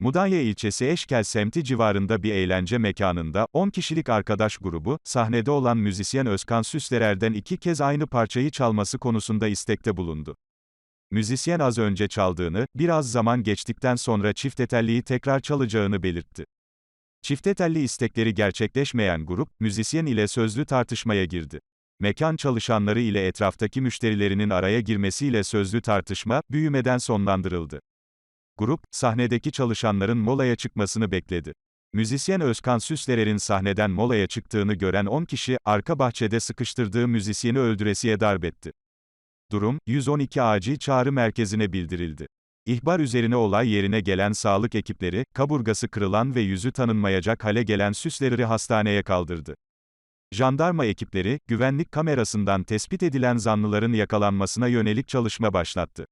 Mudanya ilçesi Eşkel semti civarında bir eğlence mekanında, 10 kişilik arkadaş grubu, sahnede olan müzisyen Özkan Süslerer'den iki kez aynı parçayı çalması konusunda istekte bulundu. Müzisyen az önce çaldığını, biraz zaman geçtikten sonra çiftetelliyi tekrar çalacağını belirtti. Çiftetelli istekleri gerçekleşmeyen grup, müzisyen ile sözlü tartışmaya girdi. Mekan çalışanları ile etraftaki müşterilerinin araya girmesiyle sözlü tartışma, büyümeden sonlandırıldı. Grup, sahnedeki çalışanların molaya çıkmasını bekledi. Müzisyen Özkan Süslerer'in sahneden molaya çıktığını gören 10 kişi, arka bahçede sıkıştırdığı müzisyeni öldüresiye darbetti. Durum, 112 acil çağrı merkezine bildirildi. İhbar üzerine olay yerine gelen sağlık ekipleri, kaburgası kırılan ve yüzü tanınmayacak hale gelen Süslerer'i hastaneye kaldırdı. Jandarma ekipleri, güvenlik kamerasından tespit edilen zanlıların yakalanmasına yönelik çalışma başlattı.